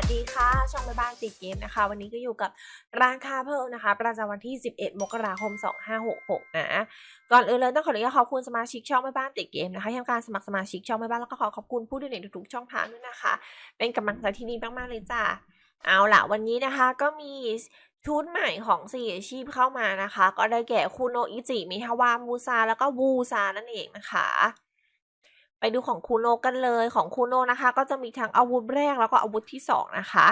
วัสดีค่ะ ช่องแม่บ้านติดเกมนะคะ วันนี้ก็อยู่กับร้านคาเพิ่มนะคะ ประจำวันที่ 11 มกราคม 2566 นะ ก่อนอื่นเลยต้องขออนุญาตขอบคุณสมาชิกช่องแม่บ้านติดเกมนะคะที่ทำการสมัครสมาชิกช่องแม่บ้านแล้วก็ขอขอบคุณผู้ดูในทุกๆช่องทางด้วยนะคะ เป็นกำลังใจที่ดีมากๆเลยจ้าเอาล่ะ วันนี้นะคะก็มีชุดใหม่ของสี่อาชีพเข้ามานะคะ ก็ได้แก่คูโนอิจิมิฮาวามูซาแล้วก็วูซานั่นเองนะคะ ไปดูของคูโนกันเลยของคูโนนะคะ ก็จะมีทั้งอาวุธแรกแล้วก็อาวุธที่สองนะคะ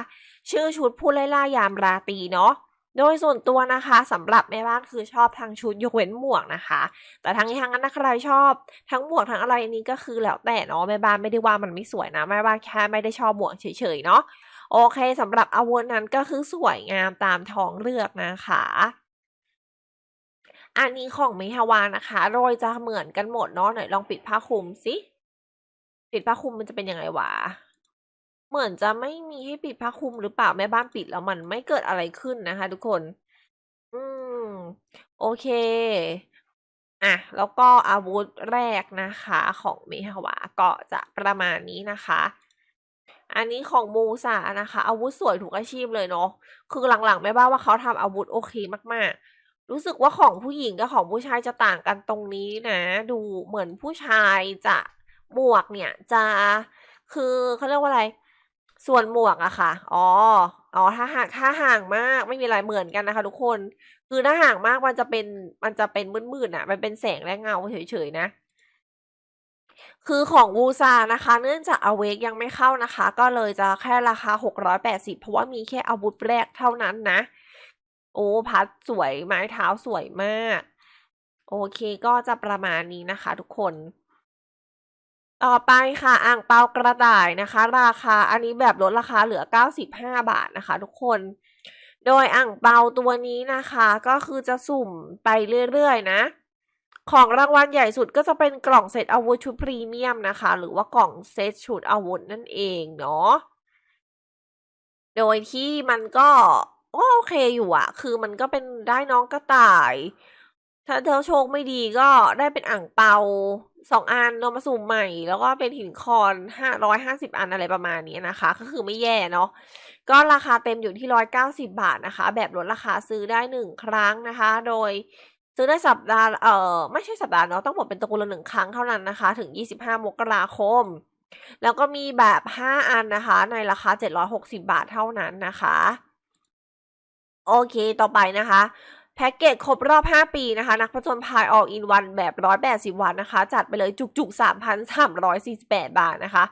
ชื่อชุดผู้ไล่ล่ายามราตีเนาะโดยส่วนตัวนะคะสำหรับแม่บ้านคือชอบทั้งชุดยกเว้นหมวกนะคะ แต่ทั้งนี้ทั้งนั้นนะใครชอบทั้งหมวกทั้งอะไรนี้ก็คือแล้วแต่เนาะแม่บ้านไม่ได้ว่ามันไม่สวยนะแม่บ้านแค่ไม่ได้ชอบหมวกเฉยๆเนาะโอเคสำหรับอาวุธนั้นก็คือสวยงามตามท้องเลือกนะคะอันนี้ของเมฮาวานะคะ โรยจะเหมือนกันหมดเนาะไหนลองปิดผ้าคลุมสิ ปิดผ้าคลุมมันจะเป็นยังไงวะ เหมือนจะไม่มีให้ปิดผ้าคลุมหรือเปล่าแม่บ้านปิดแล้วมันไม่เกิดอะไรขึ้นนะคะ ทุกคน อืม โอเค อะ แล้วก็อาวุธแรกนะคะของเมฮาวาก็จะประมาณนี้นะคะอันนี้ของมูซานะคะ อาวุธสวยถูกอาชีพเลยเนาะคือหลังๆแม่บ้านว่าเขาทำอาวุธโอเคมากๆ รู้สึกว่าของผู้หญิงกับของผู้ชายจะต่างกันตรงนี้นะ ดูเหมือนผู้ชายจะ หมวกเนี่ยจะคือเขาเรียกว่าอะไร ส่วนหมวกอะค่ะ อ๋อ อ๋อ ถ้าห่างถ้าห่างมากไม่มีอะไรเหมือนกันนะคะ ทุกคน คือถ้าห่างมากมันจะเป็นมันจะเป็นมืดๆอะมันเป็นแสงและเงาเฉยๆนะคือของวูซานะคะ เนื่องจากอเวกยังไม่เข้านะคะ ก็เลยจะแค่ราคา 680 เพราะว่ามีแค่อาวุธแรกเท่านั้นนะ โอ้พัดสวยไม้เท้าสวยมาก โอเคก็จะประมาณนี้นะคะทุกคน ต่อไปค่ะอ่างเปากระต่ายนะคะ ราคาอันนี้แบบลดราคาเหลือ 95 บาทนะคะ ทุกคน โดยอ่างเปาตัวนี้นะคะ ก็คือจะสุ่มไปเรื่อยๆนะ ของรางวัลใหญ่สุดก็จะเป็นกล่องเซตอาวุธชุดพรีเมียมนะคะ หรือว่ากล่องเซตชุดอาวุธนั่นเองเนาะโดยที่มันก็โอเคอยู่อะคือมันก็เป็นได้น้องกระต่าย ถ้าเธอโชคไม่ดีก็ได้เป็นอ่างเปา สองอันลงมาสุ่มใหม่ แล้วก็เป็นหินคอนห้าร้อยห้าสิบอันอะไรประมาณนี้นะคะ ก็คือไม่แย่เนาะก็ราคาเต็มอยู่ที่ร้อยเก้าสิบาทนะคะ แบบลดราคาซื้อได้หนึ่งครั้งนะคะ โดยซื้อได้สัปดาห์เอ่อไม่ใช่สัปดาห์เนาะต้องบอกเป็นตระกูลละหนึ่งครั้งเท่านั้นนะคะ ถึงยี่สิบห้ามกราคม แล้วก็มีแบบห้าอันนะคะ ในราคาเจ็ดร้อยหกสิบาทเท่านั้นนะคะ โอเคต่อไปนะคะ แพ็กเกจครบรอบ 5 ปีนะคะ นักผจญภัย all in one แบบ 180 วันนะคะ จัดไปเลยจุกๆ 3,348 บาทนะคะ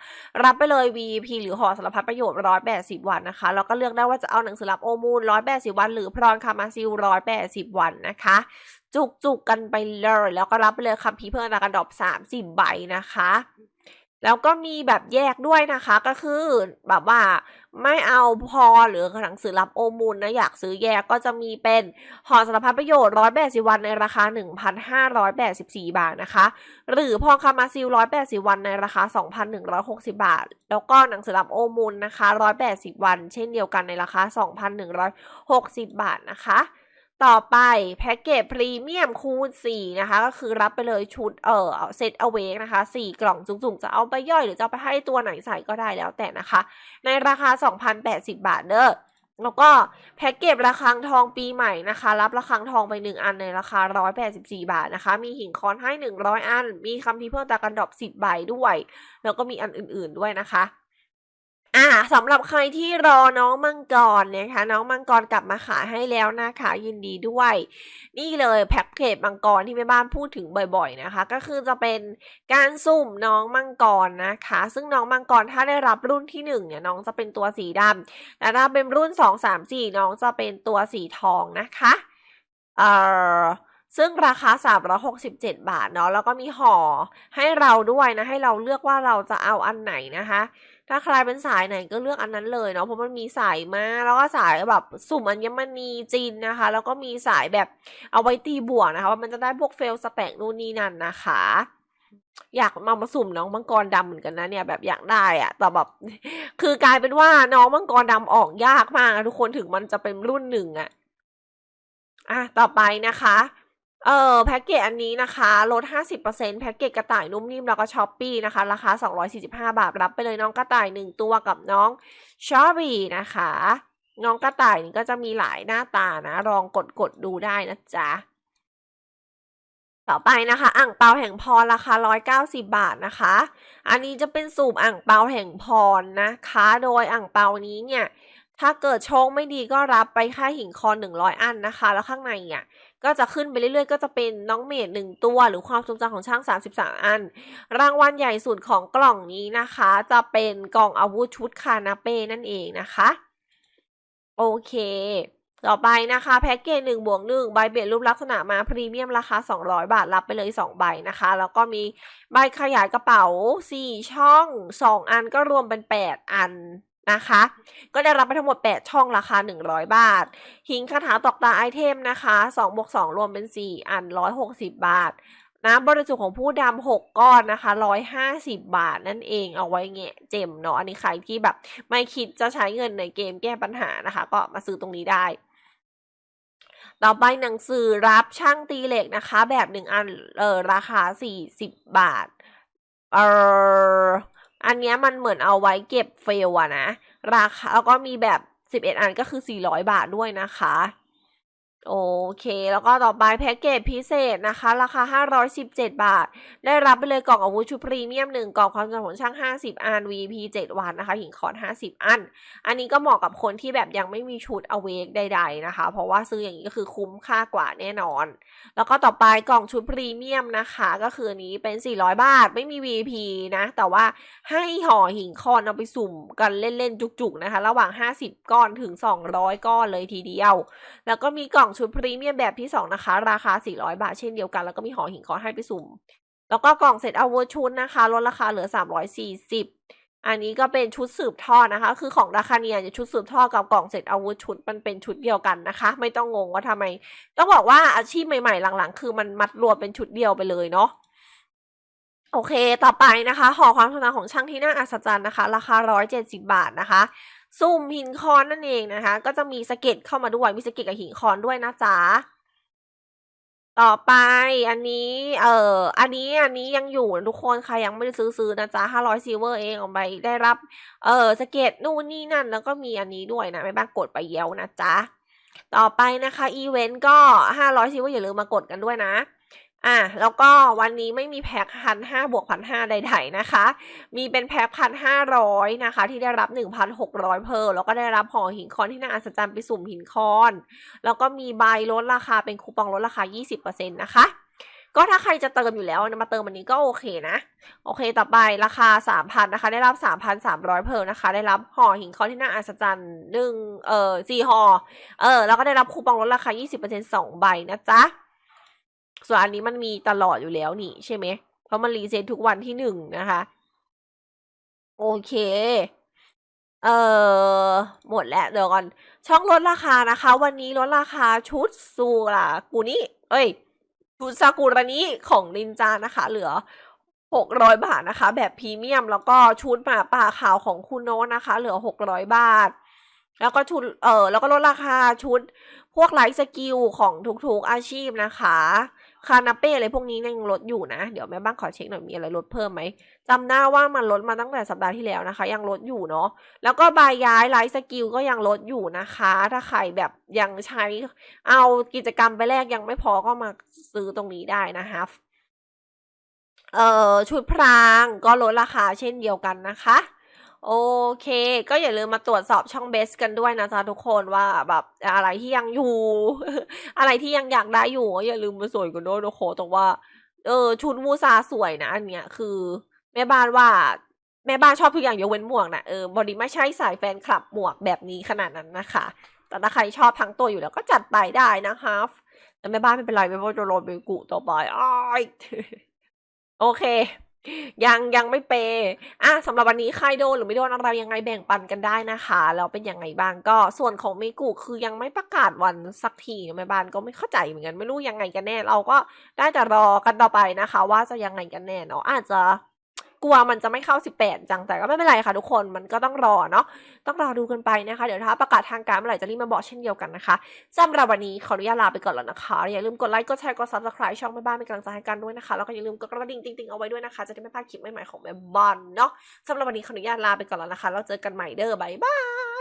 รับไปเลย VIP หรือห่อสารพัดประโยชน์ 180 วันนะคะ แล้วก็เลือกได้ว่าจะเอาหนังสือรับโอมูล 180 วัน หรือพรอนคามาซิล 180 วันนะคะ จุกๆกันไปเลย แล้วก็รับไปเลยคัมภีร์เพื่อนรักกันดอบ 30 ใบนะคะ แล้วก็มีแบบแยกด้วยนะคะก็คือแบบว่าไม่เอาพอหรือหนังสือรับโอมูลนะอยากซื้อแยกก็จะมีเป็นห่อสารพัดประโยชน์ร้อยแปดสิวันในราคาหนึ่งพันห้าร้อยแปดสิบสี่บาทนะคะ หรือพอคามาซิลร้อยแปดสิวันในราคาสองพันหนึ่งร้อยหกสิบาท แล้วก็หนังสือรับโอมูลนะคะร้อยแปดสิบวัน เช่นเดียวกันในราคาสองพันหนึ่งร้อยหกสิบาทนะคะ ต่อไปแพ็กเกจพรีเมียมคูณ 4 นะคะ ก็คือรับไปเลยชุดเอ่อเซตเอาเวกนะคะ 4 กล่องจุกๆ จะเอาไปย่อยหรือจะไปให้ตัวไหนใส่ก็ได้แล้วแต่นะคะ ในราคา 2,080 บาทเด้อแล้วก็แพ็กเกจระฆังทองปีใหม่นะคะ รับระฆังทองไป 1 อันในราคา 184 บาทนะคะ มีหินคอนให้ 100 อัน มีคำพิเพิ่มตากันดอก10 ใบด้วย แล้วก็มีอันอื่นๆด้วยนะคะ อ่าสำหรับใครที่รอน้องมังกรนะคะ น้องมังกรกลับมาขายให้แล้วนะคะยินดีด้วย นี่เลยแพ็กเกจมังกรที่แม่บ้านพูดถึงบ่อยๆนะคะ ก็คือจะเป็นการสุ่มน้องมังกรนะคะ ซึ่งน้องมังกรถ้าได้รับรุ่นที่หนึ่งเนี่ยน้องจะเป็นตัวสีดำแต่ถ้าเป็นรุ่นสองสามสี่น้องจะเป็นตัวสีทองนะคะเอ่อซึ่งราคา 367 บาทเนาะแล้วก็มีห่อให้เราด้วยนะให้เราเลือกว่าเราจะเอาอันไหนนะคะ ถ้าใครเป็นสายไหนก็เลือกอันนั้นเลยเนาะเพราะมันมีสายมาแล้วก็สายแบบสุ่มอัญมณีจีนนะคะ แล้วก็มีสายแบบเอาไว้ตีบวกนะคะว่ามันจะได้พวกเฟลสแต็กนู่นนี่นั่นนะคะอยากมามาสุ่มน้องมังกรดำเหมือนกันนะเนี่ยแบบอยากได้อะแต่แบบคือกลายเป็นว่าน้องมังกรดำออกยากมากทุกคนถึงมันจะเป็นรุ่นหนึ่งอะอะต่อไปนะคะ เออแพ็กเกจอันนี้นะคะลด 50%แพ็กเกจกระต่ายนุ่มนิ่มแล้วก็ช้อปปี้นะคะ ราคา 245 บาท รับไปเลยน้องกระต่าย 1 ตัวกับน้องชอบี้นะคะ น้องกระต่ายนี่ก็จะมีหลายหน้าตานะลองกดกดดูได้นะจ๊ะ ต่อไปนะคะอ่างเปาแห่งพรราคา 190 บาทนะคะ อันนี้จะเป็นสูบอ่างเปาแห่งพรนะคะ โดยอ่างเปานี้เนี่ย ถ้าเกิดโชคไม่ดีก็รับไปค่าหินคอน100 อันนะคะ แล้วข้างในเนี่ยก็จะขึ้นไปเรื่อยๆ ก็จะเป็นน้องเมดหนึ่งตัว หรือความทรงจำของช่าง 33 อัน รางวัลใหญ่สุดของกล่องนี้นะคะ จะเป็นกล่องอาวุธชุดคานาเป้นั่นเองนะคะ โอเค ต่อไปนะคะ แพ็กเกจหนึ่งบวกหนึ่งใบเบียดรูปลักษณะมาพรีเมียมราคา 200 บาทรับไปเลย 2 ใบนะคะ แล้วก็มีใบขยายกระเป๋า 4 ช่อง 2 อันก็รวมเป็น 8 อัน นะคะ ก็ได้รับไปทั้งหมด 8 ช่องราคา 100 บาท หิงคาถาตอกตาไอเทมนะคะ2บวก2รวมเป็น 4 อัน 160 บาท น้ำบริสุทธิ์ของผู้ดำหกก้อนนะคะ 150 บาทนั่นเองเอาไว้แงะเจมเนาะ อันนี้ใครที่แบบไม่คิดจะใช้เงินในเกมแก้ปัญหานะคะ ก็มาซื้อตรงนี้ได้ต่อไปหนังสือรับช่างตีเหล็กนะคะ แบบหนึ่งอันเออราคา 40 บาทเออ อันเนี้ยมันเหมือนเอาไว้เก็บเฟลอะนะ ราคาแล้วก็มีแบบ 11 อันก็คือ 400 บาทด้วยนะคะ โอเค แล้วก็ต่อไปแพ็กเกจพิเศษนะคะ ราคา 517 บาท ได้รับไปเลยกล่องอาวุธชุดพรีเมียม 1 กล่องความจำของช่าง 50 อัน VP 7 วันนะคะ หินคอน 50 อัน อันนี้ก็เหมาะกับคนที่แบบยังไม่มีชุดอเวกใด ๆ นะคะ เพราะว่าซื้ออย่างนี้ก็คือคุ้มค่ากว่าแน่นอน แล้วก็ต่อไปกล่องชุดพรีเมียมนะคะ ก็คือนนี้เป็น 400 บาท ไม่มี VP นะ แต่ว่าให้ห่อหินคอนเอาไปสุ่มกันเล่นๆจุกๆนะคะ ระหว่าง 50 ก้อนถึง 200 ก้อนเลยทีเดียว แล้วก็มีกล่องชุดพรีเมียมแบบที่ 2 นะคะ ราคา 400 บาทเช่นเดียวกัน แล้วก็มีห่อหินคอให้ไปสุ่ม แล้วก็กล่องเซตอาวุธชุดนะคะ ลดราคาเหลือ 340 อันนี้ก็เป็นชุดสืบทอดนะคะ คือของราคาเนี่ยชุดสืบทอดกับกล่องเซตอาวุธชุดมันเป็นชุดเดียวกันนะคะ ไม่ต้องงงว่าทำไม ต้องบอกว่าอาชีพใหม่ๆ หลังๆ คือมันมัดรวมเป็นชุดเดียวไปเลยเนาะโอเค ต่อไปนะคะห่อความทรงจของช่างที่น่าอัศจรรย์นะคะ ราคา 170 บาทนะคะ ซุ่มหินคอนนั่นเองนะคะ ก็จะมีสะเก็ตเข้ามาด้วยมีสะเก็ตกับหินคอนด้วยนะจ๊ะต่อไปอันนี้ เอ่อ อันนี้อันนี้ยังอยู่ทุกคนใครยังไม่ได้ซื้อซื้อนะจ๊ะ500ซิลเวอร์เองเอาไปได้รับ เอ่อสเก็ตนู่นนี่นั่น แล้วก็มีอันนี้ด้วยนะไม่บ้างกดไปเยยวนะจ๊ะต่อไปนะคะอีเวนต์ก็500ซิลเวอร์อย่าลืมมากดกันด้วยนะ อะแล้วก็วันนี้ไม่มีแพ็คพันห้าบวกพันห้าใดๆนะคะ มีเป็นแพ็คพันห้าร้อยนะคะ ที่ได้รับหนึ่งพันหกร้อยเพร์ลแล้วก็ได้รับห่อหินคอนที่น่าอัศจรรย์ไปสุ่มหินคอน แล้วก็มีใบลดราคาเป็นคูปองลดราคา20%นตนะคะ ก็ถ้าใครจะเติมอยู่แล้วมาเติมอันนี้ก็โอเคนะ โอเคต่อไปราคา3,000นนะคะ ได้รับ3,300เพร์ลนะคะ ได้รับห่อหินคอนที่น่าอัศจรรย์หนึ่งเออสี่ห่อเออแล้วก็ได้รับคูปองลดราคา20%สองใบนะจ๊ะ ส่วนอันนี้มันมีตลอดอยู่แล้วนี่ใช่ไหม เพราะมันรีเซ็ตทุกวันที่หนึ่งนะคะ โอเค เออหมดแล้วเดี๋ยวก่อน ช่องลดราคานะคะ วันนี้ลดราคาชุดซูรากูนี่ เอ้ย ชุดซากุระนี้ของนินจานะคะ เหลือ600บาทนะคะ แบบพรีเมียมแล้วก็ชุดหมาป่าขาวของคุณโน้นะคะ เหลือ600บาทแล้วก็ชุด เออแล้วก็ลดราคาชุด พวกไลฟ์สกิลของทุกๆอาชีพนะคะ คานาเป้อะไรพวกนี้ยังลดอยู่นะ เดี๋ยวแม่บ้านขอเช็คหน่อยมีอะไรลดเพิ่มไหมจำได้ว่ามันลดมาตั้งแต่สัปดาห์ที่แล้วนะคะ ยังลดอยู่เนาะแล้วก็บายย้ายไลฟ์สกิลก็ยังลดอยู่นะคะ ถ้าใครแบบยังใช้เอากิจกรรมไปแลกยังไม่พอก็มาซื้อตรงนี้ได้นะคะเอ่อชุดพรางก็ลดราคาเช่นเดียวกันนะคะ โอเค ก็อย่าลืมมาตรวจสอบช่องเบสกันด้วยนะจ๊ะทุกคนว่าแบบอะไรที่ยังอยู่ อะไรที่ยังอยากได้อยู่ก็อย่าลืมมาสวยกันด้วยนะโคแต่ว่า เออ ชุดมูซาสวยนะอันเนี้ยคือ แม่บ้านว่า แม่บ้านชอบทุกอย่างยกเว้นหมวกนะเออบอดี้ไม่ใช่สายแฟนคลับหมวกแบบนี้ขนาดนั้นนะคะ แต่ถ้าใครชอบทั้งตัวอยู่แล้วก็จัดไปได้นะคะแต่แม่บ้านไม่เป็นไรไม่ว่านจะโรนเบกุต่อไปอ้ายโอเค ยังยังไม่เปย์อะสำหรับวันนี้ใครโดนหรือไม่โดนอะไรยังไงแบ่งปันกันได้นะคะแล้วเป็นยังไงบ้างก็ส่วนของเมกุคือยังไม่ประกาศวันสักทีแม่บ้านก็ไม่เข้าใจเหมือนกันไม่รู้ยังไงกันแน่ เราก็ได้แต่รอกันต่อไปนะคะ ว่าจะยังไงกันแน่เนาะอาจจะ กลัวมันจะไม่เข้า 18 จังแต่ก็ไม่เป็นไรค่ะทุกคนมันก็ต้องรอเนาะต้องรอดูกันไปนะคะ เดี๋ยวถ้าประกาศทางการเมื่อไหร่จะรีบมาบอกเช่นเดียวกันนะคะสำหรับวันนี้ขออนุญาตลาไปก่อนแล้วนะคะ อย่าลืมกดไลค์กดแชร์กดซับสไคร b e ช่องแม่บ้านเป็นกำลังใจให้กันด้วยนะคะแล้วก็อย่าลืมกดกระดิ่งติ๊งๆเอาไว้ด้วยนะคะ จะได้ไม่พลาดคลิปใหม่ๆของแม่บ้านเนาะสำหรับวันนี้ขออนุญาตลาไปก่อนแล้วนะคะแล้วเจอกันใหม่เด้อบ๊ายบาย